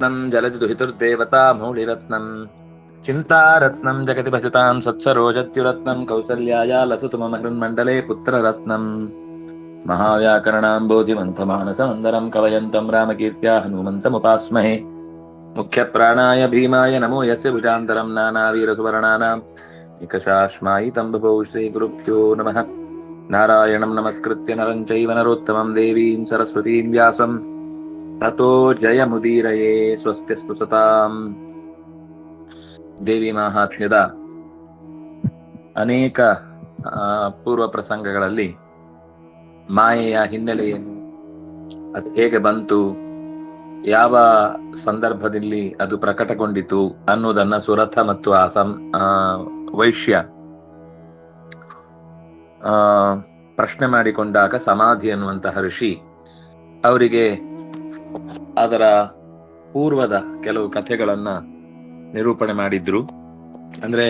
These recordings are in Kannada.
రత్నం జలది దుహితుర్దేవతా మౌళిరత్నం చింతారత్నం జగతి భసితాం సత్సరోజత్యురత్నం కౌసల్యాయా లసతు మమ హృన్మండలే పుత్రరత్నం. మహావ్యాకరణాంబోధి మంథమానసమందరం కవయంతం రామకీర్త్యా హనుమంతముపాస్మహే. ముఖ్య ప్రాణాయ భీమాయ నమో యస్య భుజాంతరం నానావీరసువర్ణానాం. నికషాశ్మాయితం బభౌ శ్రీగురుభ్యో నమ. నారాయణం నమస్కృత్య నరం చైవ నరోత్తమం దేవీం సరస్వతీం వ్యాసం. ತಥೋ ಜಯಮುದೀರಯೇ ಸ್ವಸ್ತಿಸ್ತು ಸುಸತಾಂ ದೇವಿ ಮಹಾತ್ಮ್ಯದ ಅನೇಕ ಪೂರ್ವ ಪ್ರಸಂಗಗಳಲ್ಲಿ ಮಾಯೆಯ ಹಿನ್ನೆಲೆಯನ್ನು ಅದು ಹೇಗೆ ಬಂತು? ಯಾವ ಸಂದರ್ಭದಲ್ಲಿ ಅದು ಪ್ರಕಟಗೊಂಡಿತು ಅನ್ನೋದನ್ನ ಸುರಥ ಮತ್ತು ಆ ಸಂ ವೈಶ್ಯ ಪ್ರಶ್ನೆ ಮಾಡಿಕೊಂಡಾಗ ಸಮಾಧಿ ಅನ್ನುವಂತಹ ಋಷಿ ಅವರಿಗೆ ಅದರ ಪೂರ್ವದ ಕೆಲವು ಕಥೆಗಳನ್ನ ನಿರೂಪಣೆ ಮಾಡಿದ್ರು. ಅಂದ್ರೆ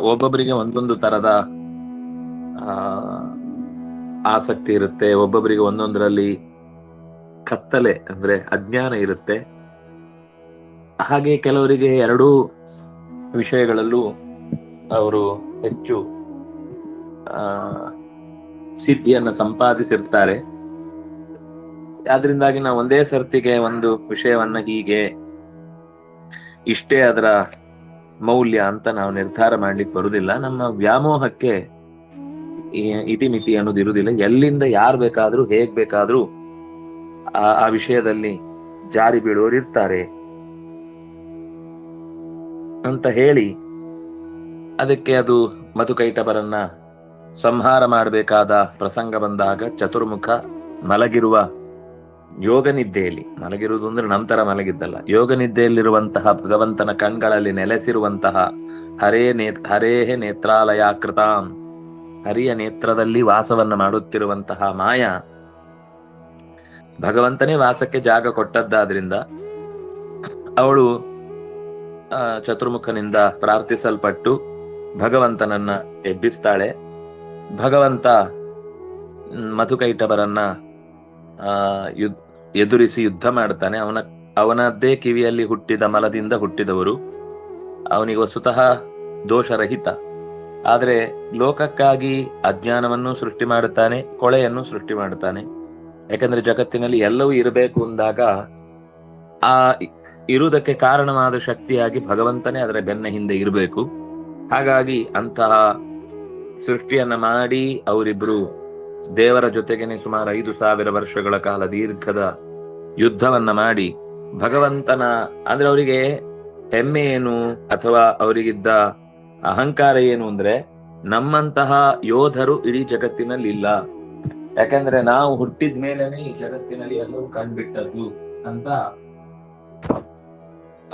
ಒಬ್ಬೊಬ್ಬರಿಗೆ ಒಂದೊಂದು ತರದ ಆಸಕ್ತಿ ಇರುತ್ತೆ ಒಬ್ಬೊಬ್ಬರಿಗೆ ಒಂದೊಂದರಲ್ಲಿ ಕತ್ತಲೆ, ಅಂದ್ರೆ ಅಜ್ಞಾನ ಇರುತ್ತೆ. ಹಾಗೆ ಕೆಲವರಿಗೆ ಎರಡೂ ವಿಷಯಗಳಲ್ಲೂ ಅವರು ಹೆಚ್ಚು ಸಿದ್ಧಿಯನ್ನ ಸಂಪಾದಿಸಿರ್ತಾರೆ. ಆದ್ರಿಂದಾಗಿ ನಾವು ಒಂದೇ ಸರ್ತಿಗೆ ಒಂದು ವಿಷಯವನ್ನ ಹೀಗೆ ಇಷ್ಟೇ ಅದರ ಮೌಲ್ಯ ಅಂತ ನಾವು ನಿರ್ಧಾರ ಮಾಡ್ಲಿಕ್ಕೆ ಬರುದಿಲ್ಲ. ನಮ್ಮ ವ್ಯಾಮೋಹಕ್ಕೆ ಇತಿಮಿತಿ ಅನ್ನೋದು ಇರುವುದಿಲ್ಲ. ಎಲ್ಲಿಂದ ಯಾರು ಬೇಕಾದ್ರೂ, ಹೇಗ್ ಬೇಕಾದ್ರೂ ಆ ಆ ವಿಷಯದಲ್ಲಿ ಜಾರಿ ಬೀಳುವವರು ಇರ್ತಾರೆ ಅಂತ ಹೇಳಿ ಅದಕ್ಕೆ ಅದು ಮಧುಕೈಟಬರನ್ನ ಸಂಹಾರ ಮಾಡಬೇಕಾದ ಪ್ರಸಂಗ ಬಂದಾಗ ಚತುರ್ಮುಖ ಮಲಗಿರುವ ಯೋಗ ನಿದ್ದೆಯಲ್ಲಿ ಮಲಗಿರುವುದು ಅಂದ್ರೆ ನಂತರ ಮಲಗಿದ್ದಲ್ಲ. ಯೋಗ ನಿದ್ದೆಯಲ್ಲಿರುವಂತಹ ಭಗವಂತನ ಕಣ್ಗಳಲ್ಲಿ ನೆಲೆಸಿರುವಂತಹ ಹರೇ ನೇ ಹರೇಹೇ ನೇತ್ರಾಲಯಾಕೃತಾಂ, ಹರಿಯ ನೇತ್ರದಲ್ಲಿ ವಾಸವನ್ನ ಮಾಡುತ್ತಿರುವಂತಹ ಮಾಯ ಭಗವಂತನೇ ವಾಸಕ್ಕೆ ಜಾಗ ಕೊಟ್ಟದ್ದಾದ್ರಿಂದ ಅವಳು ಚತುರ್ಮುಖನಿಂದ ಪ್ರಾರ್ಥಿಸಲ್ಪಟ್ಟು ಭಗವಂತನನ್ನ ಎಬ್ಬಿಸ್ತಾಳೆ. ಭಗವಂತ ಮಧುಕೈಟವರನ್ನ, ಆ ಯುದ್ ಎದುರಿಸಿ ಯುದ್ಧ ಮಾಡ್ತಾನೆ. ಅವನ ಅವನದ್ದೇ ಕಿವಿಯಲ್ಲಿ ಹುಟ್ಟಿದ ಮಲದಿಂದ ಹುಟ್ಟಿದವರು. ಅವನಿಗೆ ವಸ್ತುತಃ ದೋಷರಹಿತ. ಆದರೆ ಲೋಕಕ್ಕಾಗಿ ಅಜ್ಞಾನವನ್ನು ಸೃಷ್ಟಿ ಮಾಡುತ್ತಾನೆ, ಕೊಳೆಯನ್ನು ಸೃಷ್ಟಿ ಮಾಡುತ್ತಾನೆ. ಯಾಕಂದ್ರೆ ಜಗತ್ತಿನಲ್ಲಿ ಎಲ್ಲವೂ ಇರಬೇಕು ಅಂದಾಗ ಆ ಇರುವುದಕ್ಕೆ ಕಾರಣವಾದ ಶಕ್ತಿಯಾಗಿ ಭಗವಂತನೇ ಅದರ ಬೆನ್ನ ಹಿಂದೆ ಇರಬೇಕು. ಹಾಗಾಗಿ ಅಂತಹ ಸೃಷ್ಟಿಯನ್ನ ಮಾಡಿ ಅವರಿಬ್ರು ದೇವರ ಜೊತೆಗೇನೆ ಸುಮಾರು ಐದು ಸಾವಿರ ವರ್ಷಗಳ ಕಾಲ ದೀರ್ಘದ ಯುದ್ಧವನ್ನ ಮಾಡಿ ಭಗವಂತನ, ಅಂದ್ರೆ ಅವರಿಗೆ ಹೆಮ್ಮೆ ಏನು ಅಥವಾ ಅವರಿಗಿದ್ದ ಅಹಂಕಾರ ಏನು ಅಂದ್ರೆ ನಮ್ಮಂತಹ ಯೋಧರು ಇಡೀ ಜಗತ್ತಿನಲ್ಲಿ ಇಲ್ಲ. ಯಾಕಂದ್ರೆ ನಾವು ಹುಟ್ಟಿದ ಮೇಲೇನೆ ಈ ಜಗತ್ತಿನಲ್ಲಿ ಎಲ್ಲರೂ ಕಂಡ್ಬಿಟ್ಟದ್ದು ಅಂತ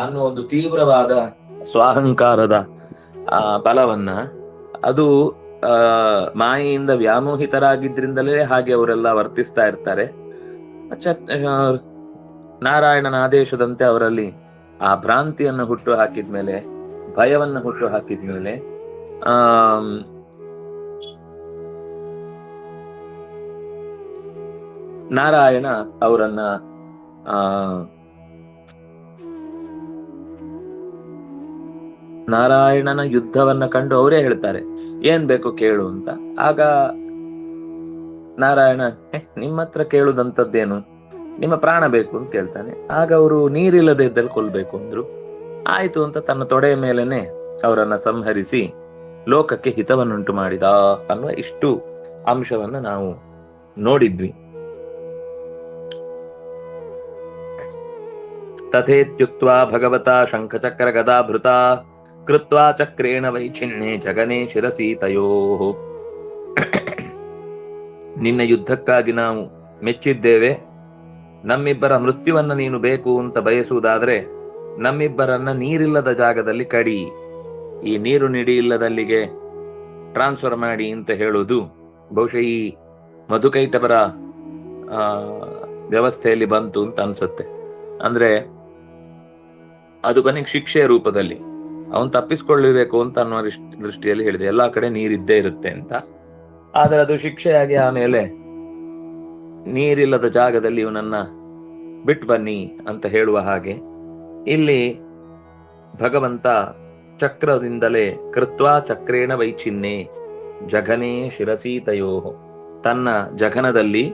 ಅನ್ನೋ ಒಂದು ತೀವ್ರವಾದ ಸ್ವಾಹಂಕಾರದ, ಆ, ಬಲವನ್ನ ಅದು ಆ, ಮಾಯೆಯಿಂದ ವ್ಯಾಮೋಹಿತರಾಗಿದ್ರಿಂದಲೇ ಹಾಗೆ ಅವರೆಲ್ಲ ವರ್ತಿಸ್ತಾ ಇರ್ತಾರೆ. ನಾರಾಯಣನ ಆದೇಶದಂತೆ ಅವರಲ್ಲಿ ಆ ಭ್ರಾಂತಿಯನ್ನು ಹುಟ್ಟು ಹಾಕಿದ್ಮೇಲೆ ಭಯವನ್ನು ಹುಟ್ಟು ಹಾಕಿದ್ಮೇಲೆ ಆ ನಾರಾಯಣ ಅವರನ್ನ, ಆ ನಾರಾಯಣನ ಯುದ್ಧವನ್ನ ಕಂಡು ಅವರೇ ಹೇಳ್ತಾರೆ ಏನ್ ಬೇಕು ಕೇಳು ಅಂತ. ಆಗ ನಾರಾಯಣ "ಹೆ, ನಿಮ್ಮ ಹತ್ರ ಕೇಳುದಂತದ್ದೇನು? ನಿಮ್ಮ ಪ್ರಾಣ ಬೇಕು ಅಂತ ಕೇಳ್ತಾನೆ. ಆಗ ಅವರು ನೀರಿಲ್ಲದೆ ಇದ್ದಲ್ಲಿ ಕೊಲ್ಬೇಕು ಅಂದ್ರು. ಆಯ್ತು ಅಂತ ತನ್ನ ತೊಡೆಯ ಮೇಲೇನೆ ಅವರನ್ನ ಸಂಹರಿಸಿ ಲೋಕಕ್ಕೆ ಹಿತವನ್ನುಂಟು ಮಾಡಿದ ಅನ್ನುವ ಇಷ್ಟು ಅಂಶವನ್ನ ನಾವು ನೋಡಿದ್ವಿ. ತಥೇತ್ಯುಕ್ತ ಭಗವತಾ ಶಂಖಚಕ್ರ ಗದಾಭೃತ ಕೃತ್ವಾ ಚಕ್ರೇಣ ವೈಚಿನ್ನೆ ಜಗನೇ ಶಿರಸಿ ತಯೋ ನಿನ್ನ ಯುದ್ಧಕ್ಕಾಗಿ ನಾವು ಮೆಚ್ಚಿದ್ದೇವೆ. ನಮ್ಮಿಬ್ಬರ ಮೃತ್ಯುವನ್ನ ನೀನು ಬೇಕು ಅಂತ ಬಯಸುವುದಾದ್ರೆ ನಮ್ಮಿಬ್ಬರನ್ನ ನೀರಿಲ್ಲದ ಜಾಗದಲ್ಲಿ ಕಡಿ. ಈ ನೀರು ನಿಡಿ ಇಲ್ಲದಲ್ಲಿಗೆ ಟ್ರಾನ್ಸ್ಫರ್ ಮಾಡಿ ಅಂತ ಹೇಳುವುದು ಬಹುಶಃ ಈ ಮಧುಕೈಟಬರ ಆ, ವ್ಯವಸ್ಥೆಯಲ್ಲಿ ಬಂತು ಅಂತ ಅನ್ಸುತ್ತೆ. ಅಂದ್ರೆ ಅದು ಕೊನೆಗೆ ಶಿಕ್ಷೆಯ ರೂಪದಲ್ಲಿ. ಅವನ್ ತಪ್ಪಿಸ್ಕೊಳ್ಳಬೇಕು ಅಂತ ಅನ್ನೋ ದೃಷ್ಟಿ- ದೃಷ್ಟಿಯಲ್ಲಿ ಹೇಳಿದೆ. ಎಲ್ಲಾ ಕಡೆ ನೀರಿದ್ದೇ ಇರುತ್ತೆ ಅಂತ. ಆದ್ರೆ ಅದು ಶಿಕ್ಷೆಯಾಗಿ ಆಮೇಲೆ ನೀರಿಲ್ಲದ ಜಾಗದಲ್ಲಿ ಇವನನ್ನ ಬಿಟ್ಟು ಬನ್ನಿ ಅಂತ ಹೇಳುವ ಹಾಗೆ, ಇಲ್ಲಿ ಭಗವಂತ ಚಕ್ರದಿಂದಲೇ ಕೃತ್ವಾ ಚಕ್ರೇಣ ವೈಚಿನ್ನೆ ಜಘನೇ ಶಿರಸಿ ತಯೋಹು. ತನ್ನ ಜಘನದಲ್ಲಿ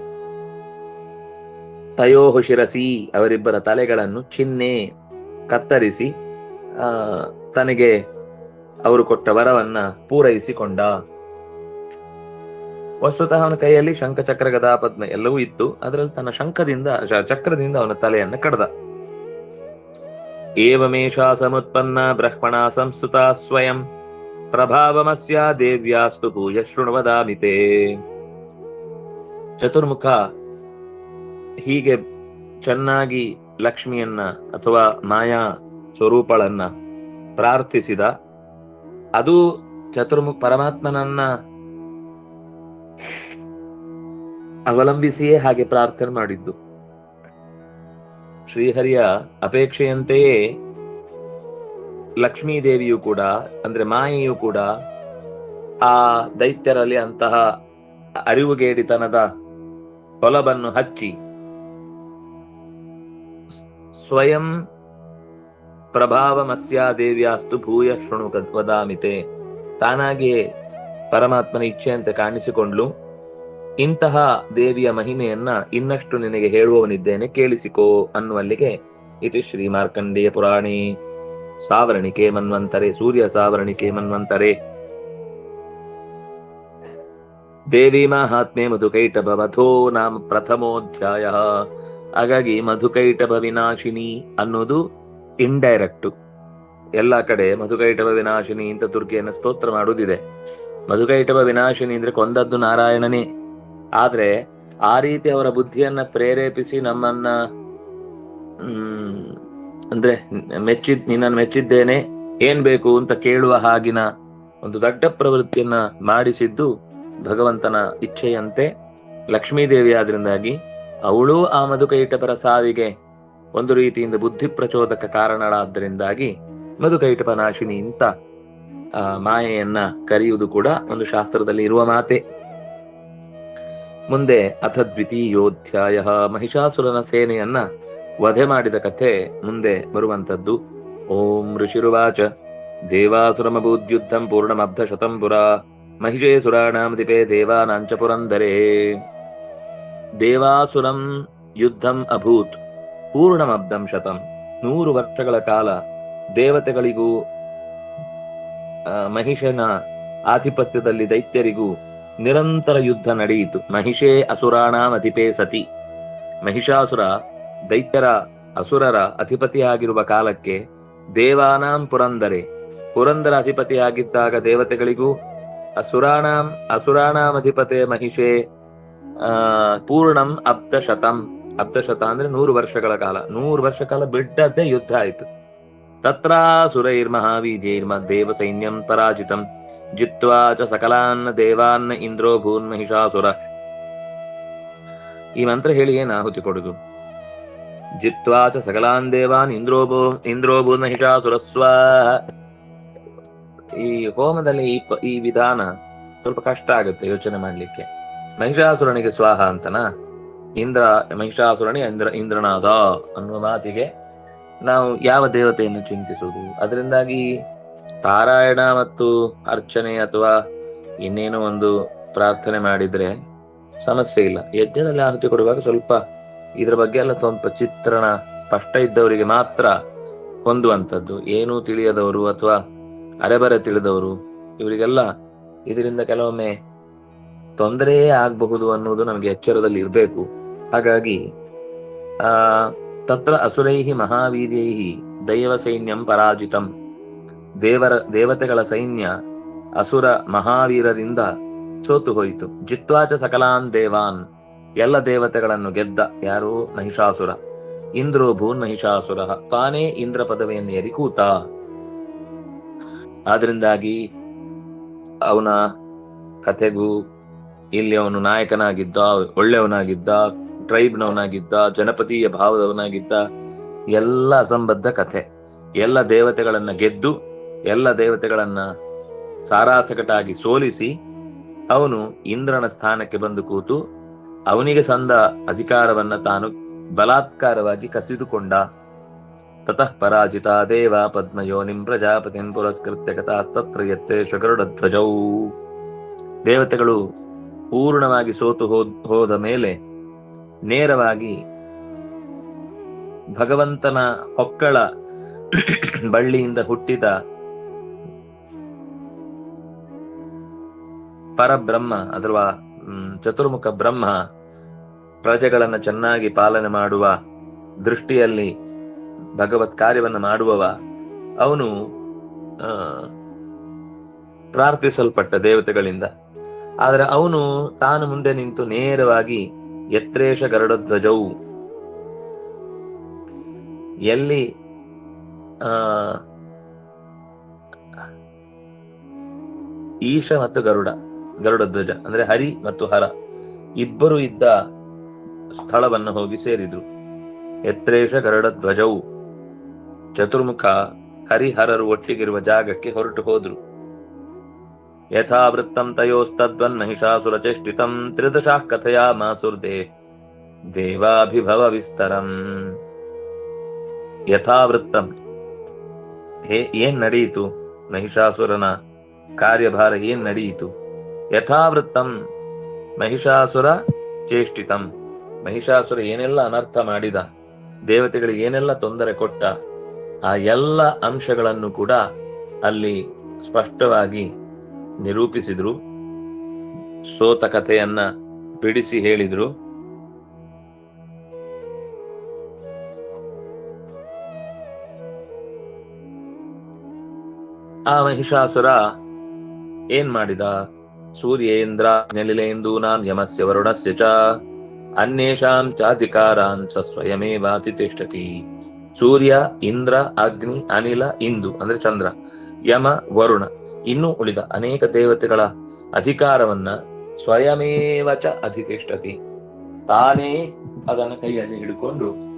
ತಯೋಹು ಶಿರಸಿ ಅವರಿಬ್ಬರ ತಲೆಗಳನ್ನು ಚಿನ್ನೆ ಕತ್ತರಿಸಿ, ಆ ತನಗೆ ಅವರು ಕೊಟ್ಟ ವರವನ್ನ ಪೂರೈಸಿಕೊಂಡ. ವಸ್ತುತಃ ಅವನ ಕೈಯಲ್ಲಿ ಶಂಖ ಚಕ್ರ ಗದಾ ಪದ್ಮ ಎಲ್ಲವೂ ಇತ್ತು ಅದರಲ್ಲಿ ತನ್ನ ಶಂಖದಿಂದ ಚಕ್ರದಿಂದ ಅವನ ತಲೆಯನ್ನು ಕಡ್ದ. ಏವಮೇಷಾ ಸಮತ್ಪನ್ನ ಬ್ರಹ್ಮಣ ಸಂಸ್ತುತ ಸ್ವಯಂ ಪ್ರಭಾವಮಸ್ಯ ದೇವ್ಯಾಸ್ತು ಭೂಯ ಶೃಣ್ವದಾಮಿತೆ. ಚತುರ್ಮುಖ ಹೀಗೆ ಚೆನ್ನಾಗಿ ಲಕ್ಷ್ಮಿಯನ್ನ ಅಥವಾ ಮಾಯಾ ಸ್ವರೂಪಳನ್ನ ಪ್ರಾರ್ಥಿಸಿದ. ಅದು ಚತುರ್ಮುಖ ಪರಮಾತ್ಮನನ್ನ ಅವಲಂಬಿಸಿಯೇ ಹಾಗೆ ಪ್ರಾರ್ಥನೆ ಮಾಡಿದ್ದು. ಶ್ರೀಹರಿಯ ಅಪೇಕ್ಷೆಯಂತೆಯೇ ಲಕ್ಷ್ಮೀ ದೇವಿಯು ಕೂಡ, ಅಂದ್ರೆ ಮಾಯೆಯು ಕೂಡ ಆ ದೈತ್ಯರಲ್ಲಿ ಅಂತಹ ಅರಿವುಗೇಡಿತನದ ಹೊಲವನ್ನು ಹಚ್ಚಿ ಸ್ವಯಂ ಪ್ರಭಾವಮಸ್ಯ ದೇವ್ಯಾಸ್ತು ಭೂಯ ಶೃಣು ವದಾಮಿತೆ. ತಾನಾಗಿಯೇ ಪರಮಾತ್ಮನ ಇಚ್ಛೆಯಂತೆ ಕಾಣಿಸಿಕೊಂಡ್ಲು. ಇಂತಹ ದೇವಿಯ ಮಹಿಮೆಯನ್ನ ಇನ್ನಷ್ಟು ನಿನಗೆ ಹೇಳುವವನಿದ್ದೇನೆ ಕೇಳಿಸಿಕೋ ಅನ್ನುವಲ್ಲಿಗೆ ಇತಿ ಶ್ರೀ ಮಾರ್ಕಂಡೇಯ ಪುರಾಣಿ. ಸಾವರಣಿಕೆ ಮನ್ವಂತರೆ, ಸೂರ್ಯ ಸಾವರಣಿಕೆ ಮನ್ವಂತರೆ. ದೇವಿ ಮಾಹಾತ್ಮೆ ಮಧುಕೈಟಭ ವಧೋ ನಾಮ ಪ್ರಥಮೋಧ್ಯಾಯ. ಹಾಗಾಗಿ ಮಧುಕೈಟಭ ವಿನಾಶಿನಿ ಅನ್ನೋದು ಇಂಡೈರೆಕ್ಟ್ ಎಲ್ಲ ಕಡೆ ಮಧುಕೈಟಭ ವಿನಾಶಿನಿ ಇಂಥ ದುರ್ಗೆಯನ್ನು ಸ್ತೋತ್ರ ಮಾಡುವುದಿದೆ. ಮಧುಕೈಟಭ ವಿನಾಶಿನಿ ಅಂದ್ರೆ ಕೊಂದದ್ದು ನಾರಾಯಣನೇ. ಆದ್ರೆ ಆ ರೀತಿ ಅವರ ಬುದ್ಧಿಯನ್ನ ಪ್ರೇರೇಪಿಸಿ ನಮ್ಮನ್ನ ಅಂದ್ರೆ ಮೆಚ್ಚಿದ್, ನಿನ್ನನ್ನು ಮೆಚ್ಚಿದ್ದೇನೆ, ಏನ್ ಬೇಕು ಅಂತ ಕೇಳುವ ಹಾಗಿನ ಒಂದು ದೊಡ್ಡ ಪ್ರವೃತ್ತಿಯನ್ನ ಮಾಡಿಸಿದ್ದು ಭಗವಂತನ ಇಚ್ಛೆಯಂತೆ ಲಕ್ಷ್ಮೀದೇವಿ ಆದ್ರಿಂದಾಗಿ ಅವಳು ಆ ಮಧುಕೈಟಪರ ಸಾವಿಗೆ ಒಂದು ರೀತಿಯಿಂದ ಬುದ್ಧಿ ಪ್ರಚೋದಕ ಕಾರಣಗಳಾದ್ದರಿಂದಾಗಿ ಮಧುಕೈಟಪನಾಶಿನಿ ಇಂತ ಮಾಯೆಯನ್ನ ಕರೆಯುವುದು ಕೂಡ ಒಂದು ಶಾಸ್ತ್ರದಲ್ಲಿ ಇರುವ ಮಾತೆ. ಮುಂದೆ ಅಥ ದ್ವಿತೀಯೋಧ್ಯಾಯ ಮಹಿಷಾಸುರನ ಸೇನೆಯನ್ನ ವಧೆ ಮಾಡಿದ ಕಥೆ ಮುಂದೆ ಬರುವಂತದ್ದು ಓಂ ಋಷಿರುವಾಚ, ದೇವಾಸುರಮಭೂದ್ಯುದ್ಧಂ ಪೂರ್ಣಮಬ್ಧ ಶತಂ ಪುರ ಮಹಿಷೇ ಸುರಾಣಾಂ ದಿಪೇ ದೇವಾನಾಂಚ ಪುರಂದರೇ. ದೇವಾಸುರಂ ಯುದ್ಧಂ ಅಭೂತ್. ಪೂರ್ಣಮಬ್ಧಂ ಶತಂ. ನೂರು ವರ್ಷಗಳ ಕಾಲ ದೇವತೆಗಳಿಗೂ ಮಹಿಷನ ಆಧಿಪತ್ಯದಲ್ಲಿ ದೈತ್ಯರಿಗೂ ನಿರಂತರ ಯುದ್ಧ ನಡೆಯಿತು. ಮಹಿಷೇ ಅಸುರಾಣಾಂ ಅಧಿಪೇ ಸತಿ. ಮಹಿಷಾಸುರ ದೈತ್ಯರ ಅಸುರರ ಅಧಿಪತಿಯಾಗಿರುವ ಕಾಲಕ್ಕೆ ದೇವಾನಾಂ ಪುರಂದರೆ. ಪುರಂದರ ಅಧಿಪತಿಯಾಗಿದ್ದಾಗ ದೇವತೆಗಳಿಗೂ ಅಸುರಾಣಾಂ ಅಸುರಾಣಾಂ ಅಧಿಪತೆ ಮಹಿಷೇ ಪೂರ್ಣಂ ಅಬ್ಧ ಶತಂ. ಅಬ್ಧ ಶತ ಅಂದ್ರೆ ನೂರು ವರ್ಷಗಳ ಕಾಲ. ನೂರು ವರ್ಷ ಕಾಲ ಬಿಟ್ಟದ್ದೇ ಯುದ್ಧ ಆಯ್ತು. ತತ್ರಾಸುರೈರ್ಮಹಾವೀರ್ಯೈರ್ಮ ದೇವ ಸೈನ್ಯಂ ಪರಾಜಿತಂ. ಜಿತ್ವಾ ಚ ಸಕಲಾನ್ ದೇವಾನ್ ಇಂದ್ರೋ ಭೂನ್ ಮಹಿಷಾಸುರ. ಈ ಮಂತ್ರ ಹೇಳಿ ಏನ್ ಆಹುತಿ ಕೊಡುದು? ಜಿತ್ವಾ ಚ ಸಕಲಾನ್ ದೇವಾನ್ ಇಂದ್ರೋ ಭೂ, ಇಂದ್ರೋ ಮಹಿಷಾಸುರ ಸ್ವಾಹ ಈ ಹೋಮದಲ್ಲಿ ಈ ಈ ವಿಧಾನ ಸ್ವಲ್ಪ ಕಷ್ಟ ಆಗುತ್ತೆ ಯೋಚನೆ ಮಾಡ್ಲಿಕ್ಕೆ. ಮಹಿಷಾಸುರನಿಗೆ ಸ್ವಾಹ ಅಂತನಾ? ಇಂದ್ರ, ಮಹಿಷಾಸುರನೇ ಇಂದ್ರ, ಇಂದ್ರನಾದ ಅನ್ನುವ ಮಾತಿಗೆ ನಾವು ಯಾವ ದೇವತೆಯನ್ನು ಚಿಂತಿಸುವುದು? ಅದರಿಂದಾಗಿ ಪಾರಾಯಣ ಮತ್ತು ಅರ್ಚನೆ ಅಥವಾ ಇನ್ನೇನೋ ಒಂದು ಪ್ರಾರ್ಥನೆ ಮಾಡಿದ್ರೆ ಸಮಸ್ಯೆ ಇಲ್ಲ. ಯಜ್ಞದಲ್ಲಿ ಆರತಿ ಕೊಡುವಾಗ ಸ್ವಲ್ಪ ಇದರ ಬಗ್ಗೆ ಎಲ್ಲ ಸ್ವಲ್ಪ ಚಿತ್ರಣ ಸ್ಪಷ್ಟ ಇದ್ದವರಿಗೆ ಮಾತ್ರ ಹೊಂದುವಂಥದ್ದು. ಏನೂ ತಿಳಿಯದವರು ಅಥವಾ ಅರೆಬರೆ ತಿಳಿದವರು, ಇವರಿಗೆಲ್ಲ ಇದರಿಂದ ಕೆಲವೊಮ್ಮೆ ತೊಂದರೆಯೇ ಆಗಬಹುದು ಅನ್ನುವುದು ನಮಗೆ ಎಚ್ಚರದಲ್ಲಿ ಇರಬೇಕು. ಹಾಗಾಗಿ, ಆ, ತತ್ರ ಅಸುರೈಹಿ ಮಹಾವೀರ್ಯೈಹಿ ದೈವ ಸೈನ್ಯಂ ಪರಾಜಿತಂ. ದೇವರ, ದೇವತೆಗಳ ಸೈನ್ಯ ಅಸುರ ಮಹಾವೀರರಿಂದ ಸೋತು ಹೋಯಿತು. ಜಿತ್ವಾಚ ಸಕಲಾನ್ ದೇವಾನ್. ಎಲ್ಲ ದೇವತೆಗಳನ್ನು ಗೆದ್ದ ಯಾರು? ಮಹಿಷಾಸುರ. ಇಂದ್ರೋ ಭೂನ್ ಮಹಿಷಾಸುರ. ತಾನೇ ಇಂದ್ರ ಪದವಿಯನ್ನು ಏರಿ ಕೂತ. ಆದ್ರಿಂದಾಗಿ ಅವನ ಕಥೆಗೂ ಇಲ್ಲಿ ಅವನು ನಾಯಕನಾಗಿದ್ದ, ಒಳ್ಳೆಯವನಾಗಿದ್ದ ಟ್ರೈಬ್ನವನಾಗಿದ್ದ, ಜನಪದೀಯ ಭಾವದವನಾಗಿದ್ದ ಎಲ್ಲ ಅಸಂಬದ್ಧ ಕಥೆ. ಎಲ್ಲ ದೇವತೆಗಳನ್ನ ಗೆದ್ದು, ಎಲ್ಲ ದೇವತೆಗಳನ್ನ ಸಾರಾಸಕಟಾಗಿ ಸೋಲಿಸಿ, ಅವನು ಇಂದ್ರನ ಸ್ಥಾನಕ್ಕೆ ಬಂದು ಕೂತು ಅವನಿಗೆ ಸಂದ ಅಧಿಕಾರವನ್ನ ತಾನು ಬಲಾತ್ಕಾರವಾಗಿ ಕಸಿದುಕೊಂಡ. ತತಃ ಪರಾಜಿತ ದೇವ ಪದ್ಮಯೋನಿಂ ಪ್ರಜಾಪತಿಂ ಪುರಸ್ಕೃತ್ಯ ಕಥಾಸ್ತತ್ರ ಯತ್ತೇಶ ಗರುಡಧ್ವಜೌ ದೇವತೆಗಳು ಪೂರ್ಣವಾಗಿ ಸೋತು ಹೋದ ಮೇಲೆ ನೇರವಾಗಿ ಭಗವಂತನ ಹೊಕ್ಕಳ ಬಳ್ಳಿಯಿಂದ ಹುಟ್ಟಿದ ಪರಬ್ರಹ್ಮ ಅಥವಾ ಚತುರ್ಮುಖ ಬ್ರಹ್ಮ ಪ್ರಜೆಗಳನ್ನು ಚೆನ್ನಾಗಿ ಪಾಲನೆ ಮಾಡುವ ದೃಷ್ಟಿಯಲ್ಲಿ ಭಗವತ್ ಕಾರ್ಯವನ್ನು ಮಾಡುವವ, ಅವನು ಪ್ರಾರ್ಥಿಸಲ್ಪಟ್ಟ ದೇವತೆಗಳಿಂದ. ಆದರೆ ಅವನು ತಾನು ಮುಂದೆ ನಿಂತು ನೇರವಾಗಿ ಯತ್ರೇಶ ಗರುಡಧ್ವಜವು ಎಲ್ಲಿ ಈಶ ಮತ್ತು ಗರುಡ ಗರುಡ ಧ್ವಜ ಅಂದ್ರೆ ಹರಿ ಮತ್ತು ಹರ, ಇಬ್ಬರು ಇದ್ದ ಸ್ಥಳವನ್ನು ಹೋಗಿ ಸೇರಿದ್ರು. ಯತ್ರೇಶ ಗರುಡ ಧ್ವಜವು ಚತುರ್ಮುಖ ಹರಿಹರರು ಒಟ್ಟಿಗಿರುವ ಜಾಗಕ್ಕೆ ಹೊರಟು ಹೋದ್ರು. ಯಥಾವೃತ್ತಂ ತಯೋಸ್ತದ್ವನ್ ಮಹಿಷಾಸುರ ಚೇಷ್ಟಿತಂ ತ್ರಿದಶಾಃ ಕಥೆಯ ಮಾಸುರ್ದೇ. ದೇವಾಭಿಭವ ವಿಸ್ತರಂ. ಯಥಾವೃತ್ತಂ. ಹೇ, ಏನ್ ನಡೆಯಿತು? ಮಹಿಷಾಸುರನ ಕಾರ್ಯಭಾರ ಏನ್ ನಡೆಯಿತು? ಯಥಾವೃತ್ತಂ ಮಹಿಷಾಸುರ ಚೇಷ್ಟಿತಂ ಮಹಿಷಾಸುರ ಏನೆಲ್ಲ ಅನರ್ಥ ಮಾಡಿದ? ದೇವತೆಗಳಿಗೆ ಏನೆಲ್ಲ ತೊಂದರೆ ಕೊಟ್ಟ? ಆ ಎಲ್ಲ ಅಂಶಗಳನ್ನು ಕೂಡ ಅಲ್ಲಿ ಸ್ಪಷ್ಟವಾಗಿ ನಿರೂಪಿಸಿದ್ರು ಸೋತ ಕಥೆಯನ್ನ ಬಿಡಿಸಿ ಹೇಳಿದ್ರು. ಆ ಮಹಿಷಾಸುರ ಏನ್ ಮಾಡಿದ? ಸೂರ್ಯೇಂದ್ರ ನಲಿಲೇಂದೂನಾಂ ಯಮಸ್ಯ ವರುಣಸ್ಯ ಚ, ಅನ್ಯೇಷಾಂ ಚಾಧಿಕಾರಾನ್ ಸ ಸ್ವಯಮೇವಾತಿ ತಿಷ್ಠತಿ ಸೂರ್ಯ, ಇಂದ್ರ, ಅಗ್ನಿ, ಅನಿಲ, ಇಂದು, ಅಂದ್ರೆ ಚಂದ್ರ, ಯಮ, ವರುಣ. ಇನ್ನೂ ಉಳಿದ ಅನೇಕ ದೇವತೆಗಳ ಅಧಿಕಾರವನ್ನ ಸ್ವಯಮೇವಚ ಅಧಿತಿಷ್ಠತಿ. ತಾನೇ ಅದನ್ನ ಕೈಯಲ್ಲಿ ಹಿಡ್ಕೊಂಡು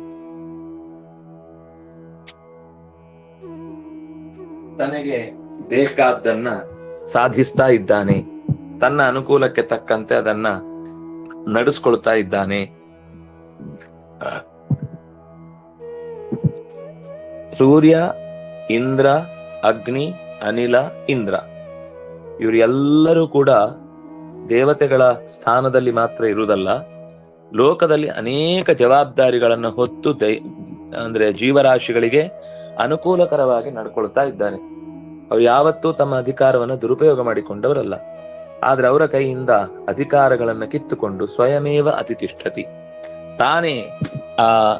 ತನಗೆ ಬೇಕಾದ್ದನ್ನ ಸಾಧಿಸ್ತಾ ಇದ್ದಾನೆ. ತನ್ನ ಅನುಕೂಲಕ್ಕೆ ತಕ್ಕಂತೆ ಅದನ್ನ ನಡೆಸ್ಕೊಳ್ತಾ ಇದ್ದಾನೆ. ಸೂರ್ಯ, ಇಂದ್ರ, ಅಗ್ನಿ ಅನಿಲ, ಇಂದ್ರ. ಇವರು ಎಲ್ಲರೂ ಕೂಡ ದೇವತೆಗಳ ಸ್ಥಾನದಲ್ಲಿ ಮಾತ್ರ ಇರುವುದಲ್ಲ, ಲೋಕದಲ್ಲಿ ಅನೇಕ ಜವಾಬ್ದಾರಿಗಳನ್ನು ಹೊತ್ತು ದೈ, ಅಂದ್ರೆ ಜೀವರಾಶಿಗಳಿಗೆ ಅನುಕೂಲಕರವಾಗಿ ನಡ್ಕೊಳ್ತಾ ಇದ್ದಾರೆ. ಅವ್ರು ಯಾವತ್ತೂ ತಮ್ಮ ಅಧಿಕಾರವನ್ನು ದುರುಪಯೋಗ ಮಾಡಿಕೊಂಡವರಲ್ಲ. ಆದ್ರೆ ಅವರ ಕೈಯಿಂದ ಅಧಿಕಾರಗಳನ್ನು ಕಿತ್ತುಕೊಂಡು ಸ್ವಯಮೇವ ಅತಿತಿಷ್ಠತಿ ತಾನೇ ಆ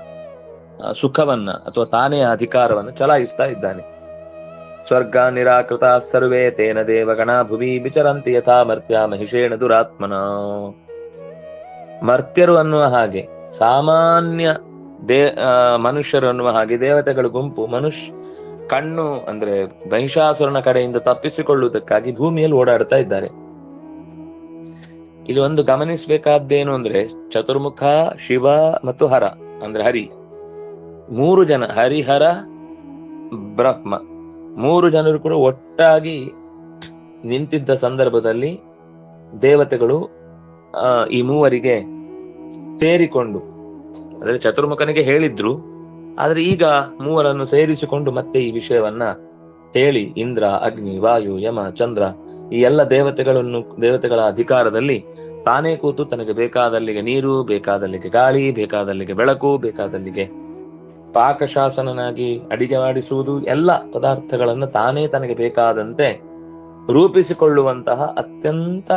ಸುಖವನ್ನ ಅಥವಾ ತಾನೇ ಅಧಿಕಾರವನ್ನು ಚಲಾಯಿಸ್ತಾ ಇದ್ದಾನೆ. ಸ್ವರ್ಗ ನಿರಾಕೃತ ಸರ್ವೇ ತೇನ ದೇವಗಣ ಭುವಿ ವಿಚರಂತಿ ಯಥಾ ಮರ್ತ್ಯ ಮಹಿಷೇಣ ದುರಾತ್ಮನ ಮರ್ತ್ಯರು ಅನ್ನುವ ಹಾಗೆ, ಸಾಮಾನ್ಯ ದೇ ಮನುಷ್ಯರು ಅನ್ನುವ ಹಾಗೆ, ದೇವತೆಗಳ ಗುಂಪು, ಮನುಷ್ಯ ಕಣ್ಣು ಅಂದ್ರೆ ಮಹಿಷಾಸುರನ ಕಡೆಯಿಂದ ತಪ್ಪಿಸಿಕೊಳ್ಳುವುದಕ್ಕಾಗಿ ಭೂಮಿಯಲ್ಲಿ ಓಡಾಡ್ತಾ ಇದ್ದಾರೆ. ಇಲ್ಲಿ ಒಂದು ಗಮನಿಸಬೇಕಾದ್ದೇನು ಅಂದ್ರೆ, ಚತುರ್ಮುಖ, ಶಿವ ಮತ್ತು ಹರ, ಅಂದ್ರೆ ಹರಿ. ಮೂರು ಜನ, ಹರಿಹರ, ಬ್ರಹ್ಮ. ಮೂರು ಜನರು ಕೂಡ ಒಟ್ಟಾಗಿ ನಿಂತಿದ್ದ ಸಂದರ್ಭದಲ್ಲಿ ದೇವತೆಗಳು ಈ ಮೂವರಿಗೆ ಸೇರಿಕೊಂಡು ಅಂದ್ರೆ ಚತುರ್ಮುಖನಿಗೆ ಹೇಳಿದ್ರು. ಆದ್ರೆ ಈಗ ಮೂವರನ್ನು ಸೇರಿಸಿಕೊಂಡು ಮತ್ತೆ ಈ ವಿಷಯವನ್ನ ಹೇಳಿ, ಇಂದ್ರ, ಅಗ್ನಿ, ವಾಯು, ಯಮ, ಚಂದ್ರ, ಈ ಎಲ್ಲ ದೇವತೆಗಳನ್ನು, ದೇವತೆಗಳ ಅಧಿಕಾರದಲ್ಲಿ ತಾನೇ ಕೂತು ತನಗೆ ಬೇಕಾದಲ್ಲಿಗೆ ನೀರು, ಬೇಕಾದಲ್ಲಿಗೆ ಗಾಳಿ, ಬೇಕಾದಲ್ಲಿಗೆ ಬೆಳಕು, ಬೇಕಾದಲ್ಲಿಗೆ ಪಾಕಶಾಸನನಾಗಿ ಅಡಿಗೆ ಮಾಡಿಸುವುದು ಎಲ್ಲ ಪದಾರ್ಥಗಳನ್ನು ತಾನೇ ತನಗೆ ಬೇಕಾದಂತೆ ರೂಪಿಸಿಕೊಳ್ಳುವಂತಹ ಅತ್ಯಂತ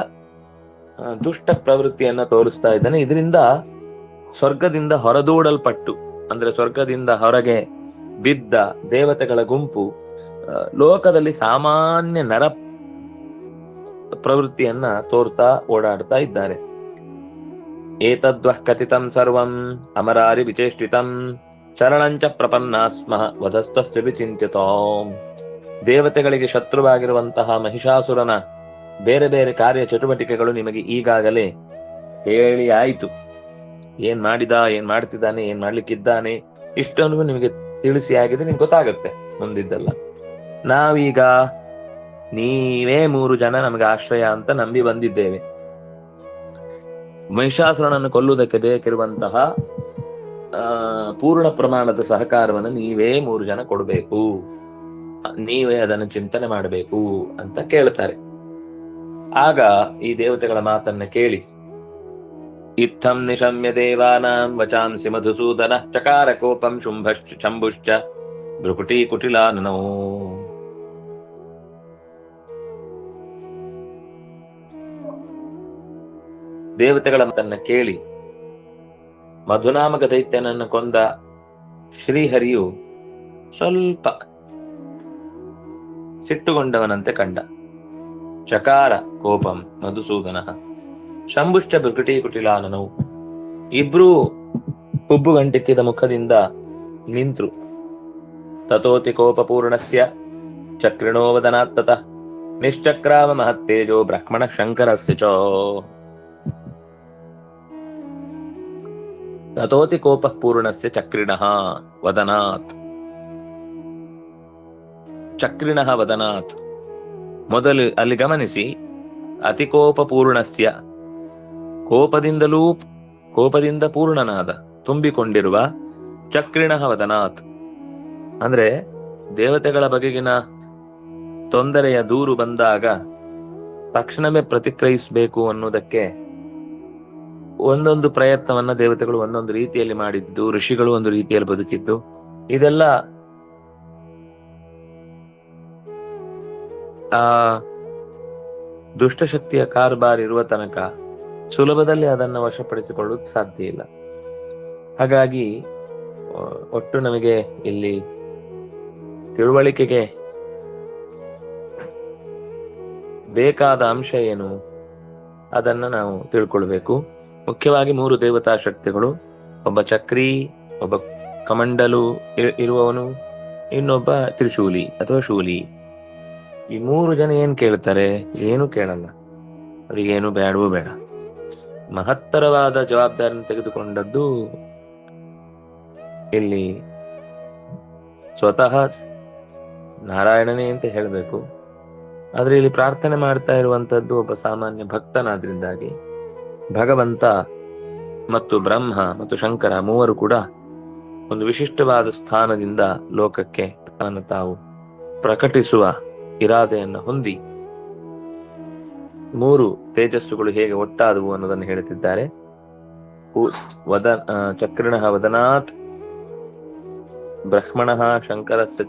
ದುಷ್ಟ ಪ್ರವೃತ್ತಿಯನ್ನ ತೋರಿಸ್ತಾ ಇದ್ದಾನೆ. ಇದರಿಂದ ಸ್ವರ್ಗದಿಂದ ಹೊರದೂಡಲ್ಪಟ್ಟು, ಅಂದ್ರೆ ಸ್ವರ್ಗದಿಂದ ಹೊರಗೆ ಬಿದ್ದ ದೇವತೆಗಳ ಗುಂಪು ಲೋಕದಲ್ಲಿ ಸಾಮಾನ್ಯ ನರ ಪ್ರವೃತ್ತಿಯನ್ನ ತೋರ್ತಾ ಓಡಾಡ್ತಾ ಇದ್ದಾರೆ. ಏತದ್ವಃ ಕಥಿತಂ ಸರ್ವಂ ಅಮರಾರಿ ವಿಚೇಷ್ಟಿತಂ ಶರಣಂಚ ಪ್ರಪನ್ನಾಸ್ಮಃ ವಧಸ್ತಸ್ಯ ವಿಚಿಂತ್ಯತೋ. ದೇವತೆಗಳಿಗೆ ಶತ್ರುವಾಗಿರುವಂತಹ ಮಹಿಷಾಸುರನ ಬೇರೆ ಬೇರೆ ಕಾರ್ಯ ಚಟುವಟಿಕೆಗಳು ನಿಮಗೆ ಈಗಾಗಲೇ ಹೇಳಿ ಆಯಿತು. ಏನ್ ಮಾಡಿದ, ಏನ್ ಮಾಡ್ತಿದ್ದಾನೆ, ಏನ್ ಮಾಡ್ಲಿಕ್ಕಿದ್ದಾನೆ, ಇಷ್ಟನ್ನು ನಿಮಗೆ ತಿಳಿಸಿ ಆಗಿದೆ, ನಿಮ್ಗೆ ಗೊತ್ತಾಗತ್ತೆ ಮುಂದಿದ್ದಲ್ಲ. ನಾವೀಗ ನೀವೇ ಮೂರು ಜನ ನಮಗೆ ಆಶ್ರಯ ಅಂತ ನಂಬಿ ಬಂದಿದ್ದೇವೆ. ಮಹಿಷಾಸುರನನ್ನು ಕೊಲ್ಲುವುದಕ್ಕೆ ಬೇಕಿರುವಂತಹ ಪೂರ್ಣ ಪ್ರಮಾಣದ ಸಹಕಾರವನ್ನು ನೀವೇ ಮೂರು ಜನ ಕೊಡಬೇಕು. ನೀವೇ ಅದನ್ನು ಚಿಂತನೆ ಮಾಡಬೇಕು ಅಂತ ಕೇಳ್ತಾರೆ. ಆಗ ಈ ದೇವತೆಗಳ ಮಾತನ್ನ ಕೇಳಿ, ಇತ್ತಂ ನಿಶಮ್ಯ ದೇವಾನಾಂ ವಚಾಂಸಿ ಮಧುಸೂದನ ಚಕಾರ ಕೋಪಂ ಶುಂಭಶ್ಚ ಶಂಭುಶ್ಚ ಭ್ರುಕುಟಿ ಕುಟಿಲಾನನೋ. ದೇವತೆಗಳ ಮಾತನ್ನ ಕೇಳಿ ಮಧುನಾಮಕ ದೈತ್ಯನನ್ನು ಕೊಂದ ಶ್ರೀಹರಿಯು ಸ್ವಲ್ಪ ಸಿಟ್ಟುಗೊಂಡವನಂತೆ ಕಂಡ. ಚಕಾರ ಕೋಪಂ ಮಧುಸೂದನ. ಶಂಭುಷ್ಟ ಭೃಕುಟಿ ಕುಟಿಲಾನನು ಇಬ್ರೂ ಹುಬ್ಬು ಗಂಟಿಕ್ಕಿದ ಮುಖದಿಂದ ನಿಂತ್ರು. ತಥೋತಿ ಕೋಪಪೂರ್ಣಸ್ಯ ಚಕ್ರಿಣೋವದನಾತ್ತತ. ನಿಶ್ಚಕ್ರಾವ ಮಹತ್ತೇಜೋ ಬ್ರಹ್ಮಣ ಶಂಕರಸ್ಯ ಚ. ತಥೋತಿ ಕೋಪ ಪೂರ್ಣಸ್ಯ ಚಕ್ರಿಣಃ ವದನಾತ್ ಚಕ್ರಿಣಃ ವದನಾತ್ ಮೊದಲು ಅಲ್ಲಿ ಗಮನಿಸಿ ಅತಿಕೋಪ ಪೂರ್ಣಸ್ಯ ಕೋಪದಿಂದಲೂ ಕೋಪದಿಂದ ಪೂರ್ಣನಾದ, ತುಂಬಿಕೊಂಡಿರುವ ಚಕ್ರಿಣಃ, ವದನಾತ್. ಅಂದ್ರೆ ದೇವತೆಗಳ ಬಗೆಗಿನ ತೊಂದರೆಯ ದೂರು ಬಂದಾಗ ತಕ್ಷಣವೇ ಪ್ರತಿಕ್ರಿಯಿಸಬೇಕು ಅನ್ನೋದಕ್ಕೆ ಒಂದೊಂದು ಪ್ರಯತ್ನವನ್ನ ದೇವತೆಗಳು ಒಂದೊಂದು ರೀತಿಯಲ್ಲಿ ಮಾಡಿದ್ದು, ಋಷಿಗಳು ಒಂದು ರೀತಿಯಲ್ಲಿ ಬದುಕಿದ್ದು, ಇದೆಲ್ಲ ಆ ದುಷ್ಟಶಕ್ತಿಯ ಕಾರ್ಬಾರ್ ಇರುವ ತನಕ ಸುಲಭದಲ್ಲಿ ಅದನ್ನು ವಶಪಡಿಸಿಕೊಳ್ಳುವುದು ಸಾಧ್ಯ ಇಲ್ಲ. ಹಾಗಾಗಿ ಒಟ್ಟು ನಮಗೆ ಇಲ್ಲಿ ತಿಳುವಳಿಕೆಗೆ ಬೇಕಾದ ಅಂಶ ಏನು, ಅದನ್ನ ನಾವು ತಿಳ್ಕೊಳ್ಬೇಕು. ಮುಖ್ಯವಾಗಿ ಮೂರು ದೇವತಾ ಶಕ್ತಿಗಳು. ಒಬ್ಬ ಚಕ್ರಿ, ಒಬ್ಬ ಕಮಂಡಲು ಇರುವವನು, ಇನ್ನೊಬ್ಬ ತ್ರಿಶೂಲಿ ಅಥವಾ ಶೂಲಿ. ಈ ಮೂರು ಜನ ಏನ್ ಕೇಳ್ತಾರೆ? ಏನು ಕೇಳಲ್ಲ. ಅವರಿಗೇನು ಬೇಡವೂ ಬೇಡ. ಮಹತ್ತರವಾದ ಜವಾಬ್ದಾರಿಯನ್ನು ತೆಗೆದುಕೊಂಡದ್ದು ಇಲ್ಲಿ ಸ್ವತಃ ನಾರಾಯಣನೇ ಅಂತ ಹೇಳಬೇಕು. ಆದ್ರೆ ಇಲ್ಲಿ ಪ್ರಾರ್ಥನೆ ಮಾಡ್ತಾ ಇರುವಂತದ್ದು ಒಬ್ಬ ಸಾಮಾನ್ಯ ಭಕ್ತನಾದ್ರಿಂದಾಗಿ. ಭಗವಂತ ಮತ್ತು ಬ್ರಹ್ಮ ಮತ್ತು ಶಂಕರ ಮೂವರು ಕೂಡ ಒಂದು ವಿಶಿಷ್ಟವಾದ ಸ್ಥಾನದಿಂದ ಲೋಕಕ್ಕೆ ತಾನು ತಾವು ಪ್ರಕಟಿಸುವ ಇರಾದೆಯನ್ನು ಹೊಂದಿ ಮೂರು ತೇಜಸ್ಸುಗಳು ಹೇಗೆ ಒಟ್ಟಾದವು ಅನ್ನೋದನ್ನು ಹೇಳುತ್ತಿದ್ದಾರೆ. ವದ ಚಕ್ರಿಣ ವದನಾತ್, ಬ್ರಹ್ಮಣಃ ಶಂಕರಸ್ಯ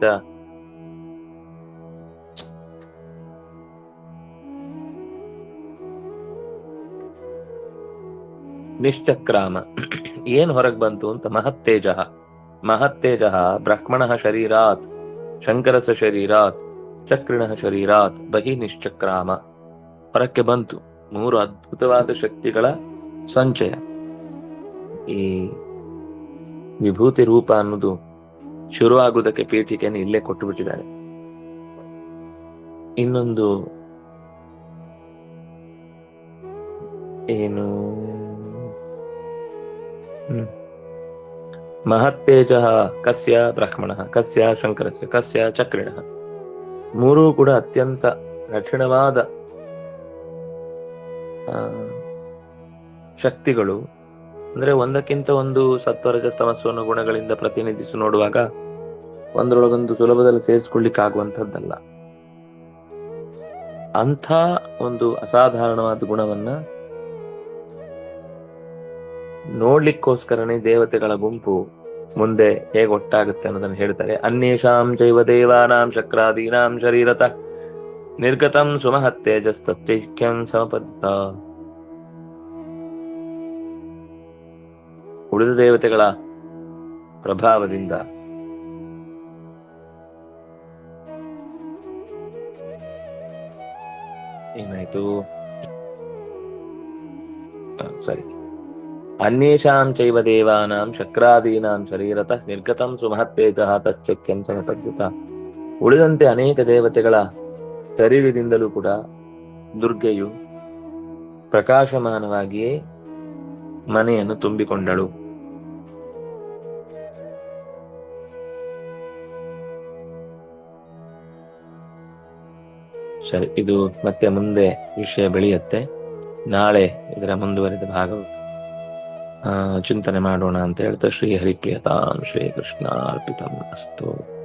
ನಿಶ್ಚಕ್ರಾಮ ಏನ್ ಹೊರಗ್ ಬಂತು ಅಂತ ಮಹತ್ತೇಜ. ಮಹತ್ತೇಜ ಬ್ರಹ್ಮಣಃ ಶರೀರಾತ್, ಶಂಕರಸ ಶರೀರಾತ್, ಚಕ್ರಿಣ ಶರೀರಾತ್, ಬಹಿ ನಿಶ್ಚಕ್ರಾಮ ಹೊರಕ್ಕೆ ಬಂತು. ಮೂರು ಅದ್ಭುತವಾದ ಶಕ್ತಿಗಳ ಸಂಚಯ. ಈ ವಿಭೂತಿ ರೂಪ ಅನ್ನೋದು ಶುರುವಾಗುವುದಕ್ಕೆ ಪೀಠಿಕೆಯನ್ನು ಇಲ್ಲೇ ಕೊಟ್ಟು ಬಿಟ್ಟಿದ್ದಾರೆ ಇನ್ನೊಂದು ಏನು. ಮಹತ್ತೇಜ, ಕಸ್ಯ ಬ್ರಾಹ್ಮಣ, ಕಸ್ಯ ಶಂಕರಸ್ಯ, ಕಸ್ಯ ಚಕ್ರಿಣ. ಮೂರೂ ಕೂಡ ಅತ್ಯಂತ ಕಠಿಣವಾದ ಶಕ್ತಿಗಳು. ಅಂದ್ರೆ ಒಂದಕ್ಕಿಂತ ಒಂದು ಸತ್ವರಜ ತಮಸ್ಸು ಗುಣಗಳಿಂದ ಪ್ರತಿನಿಧಿಸಿ ನೋಡುವಾಗ ಒಂದರೊಳಗೊಂದು ಸುಲಭದಲ್ಲಿ ಸೇರಿಸ್ಕೊಳ್ಳಿಕ್ಕಾಗುವಂಥದ್ದಲ್ಲ. ಅಂಥ ಒಂದು ಅಸಾಧಾರಣವಾದ ಗುಣವನ್ನ ನೋಡ್ಲಿಕ್ಕೋಸ್ಕರನೇ ದೇವತೆಗಳ ಗುಂಪು ಮುಂದೆ ಹೇಗೆ ಒಟ್ಟಾಗುತ್ತೆ ಅನ್ನೋದನ್ನ ಹೇಳ್ತಾರೆ. ಅನ್ಯೇಷಾಂ ಜೈವ ದೇವಾನಾಂ ಶಕ್ರಾದೀನಾಂ ಶರೀರತ ನಿರ್ಗತಂ ಸುಮಹತ್ತೇಜಸ್ತೈಕ್ಯಂ ಸಮಪದ್ಧ ಉಳಿದ ದೇವತೆಗಳ ಪ್ರಭಾವದಿಂದ ಏನಾಯ್ತು? ಸರಿ. ಅನ್ಯೇಷಾಂ ಚೈವ ದೇವಾನಾಂ ಶಕ್ರಾದೀನಾಂ ಶರೀರತಃ ನಿರ್ಗತಂ ಸುಮಹತ್ತೇಜಃ ತಚ್ಚಕ್ಯಂ ಸಮಪದ್ಯತ ಉಳಿದಂತೆ ಅನೇಕ ದೇವತೆಗಳ ಶರೀರದಿಂದಲೂ ಕೂಡ ದುರ್ಗೆಯು ಪ್ರಕಾಶಮಾನವಾಗಿಯೇ ಮನೆಯನ್ನು ತುಂಬಿಕೊಂಡಳು. ಸರಿ, ಇದು ಮತ್ತೆ ಮುಂದೆ ವಿಷಯ ಬೆಳೆಯುತ್ತೆ. ನಾಳೆ ಇದರ ಮುಂದುವರಿದ ಭಾಗವು ಚಿಂತನೆ ಮಾಡೋಣ ಅಂತ ಹೇಳ್ತಾ ಶ್ರೀ ಹರಿಪ್ರಿಯತಾಂ ಶ್ರೀ ಕೃಷ್ಣ ಅರ್ಪಿತಂ ಅಸ್ತು.